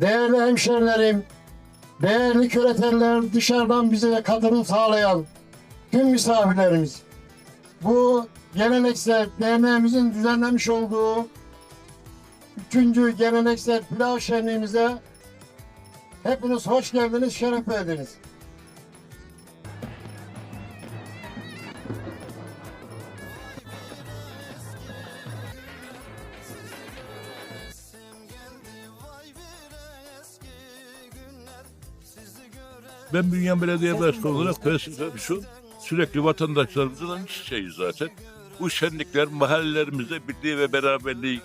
değerli hemşerilerim, değerli küreteller, dışarıdan bize katılım sağlayan tüm misafirlerimiz. Bu geleneksel derneğimizin düzenlemiş olduğu üçüncü geleneksel pilav şenliğimize hepiniz hoş geldiniz, şeref verdiniz. Ben Bünyan Belediye Başkanı olarak teessüf şu sürekli vatandaşlarımızla iç içeyiz zaten. Bu şenlikler mahallelerimizde birliği ve beraberliği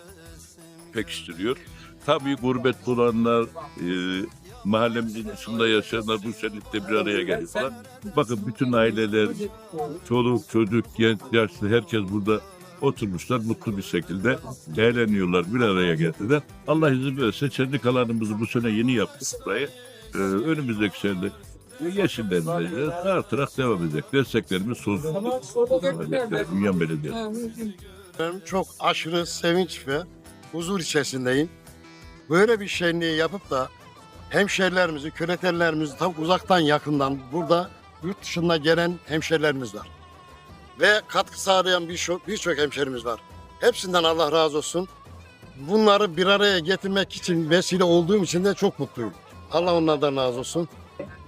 pekiştiriyor. Tabii gurbet bulanlar, e, mahallemizin dışında yaşayanlar bu şenlikte bir araya geliyor falan. Bakın bütün aileler, çoluk, çocuk, genç, yaşlı herkes burada oturmuşlar mutlu bir şekilde eğleniyorlar, bir araya geldiler. Allah izin verirse şenlik alanımızı bu sene yeni yaptık burayı. Ee, önümüzdeki sene yeşillendireceğiz. Artarak devam edecek. Desteklerimiz sonsuz. Dünya Belediye. Ben çok aşırı sevinç ve huzur içerisindeyim. Böyle bir şenliği yapıp da hemşerilerimizi, küretellerimizi tam uzaktan yakından burada yurt dışında gelen hemşerilerimiz var. Ve katkı sağlayan birçok birçok hemşerimiz var. Hepsinden Allah razı olsun. Bunları bir araya getirmek için vesile olduğum için de çok mutluyum. Allah onlardan razı olsun.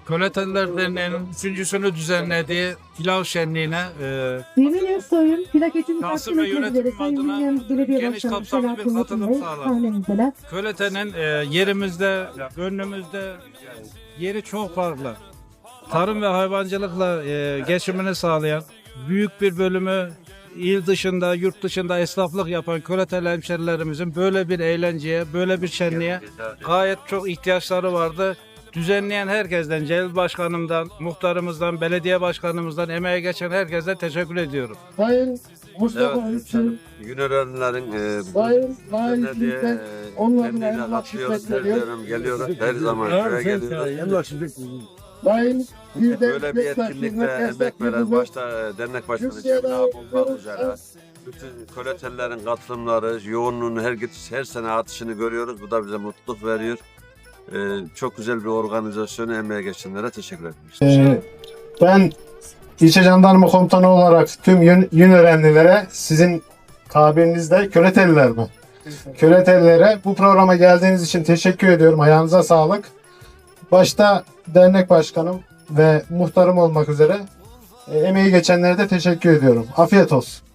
Köleteller Derneği'nin üçüncüsünü düzenlediği pilav şenliğine e, Yemin Ersoy'un plaketin Şahsım ve takdim yönetimim üzere Sayın adına Belediye geniş Başkanı kapsamlı bir Selahattin katılım Bey sağladı. Kölete'nin e, yerimizde, gönlümüzde yeri çok farklı. Tarım ve hayvancılıkla e, geçimini sağlayan büyük bir bölümü il dışında, yurt dışında esnaflık yapan Köleteli hemşerilerimizin böyle bir eğlenceye, böyle bir şenliğe gayet çok ihtiyaçları vardı. Düzenleyen herkesten, Celil Başkanımdan, muhtarımızdan, belediye başkanımızdan, emeğe geçen herkese teşekkür ediyorum. Sayın Mustafa Evet, Hüseyin, Yunanların e, Sayın Nail belediye Hikmet, onların ayağına katılıyoruz. şiddet Her geliyoruz. Her zaman köye geliyoruz. Sayın bir de Böyle bir etkinlikte emek veren başta e, dernek başkanı Cemil yapıyoruz. üzere bütün köletellerin katılımları, yoğunluğunu her her sene artışını görüyoruz. Bu da bize mutluluk veriyor. E, çok güzel bir organizasyonu emeğe geçenlere teşekkür ediyoruz. Ee, ben İlçe Jandarma Komutanı olarak tüm yün, yün öğrenlilere sizin tabirinizde köleteliler mi? Köletelilere bu programa geldiğiniz için teşekkür ediyorum. Ayağınıza sağlık. Başta dernek başkanım ve muhtarım olmak üzere e, emeği geçenlere de teşekkür ediyorum. Afiyet olsun.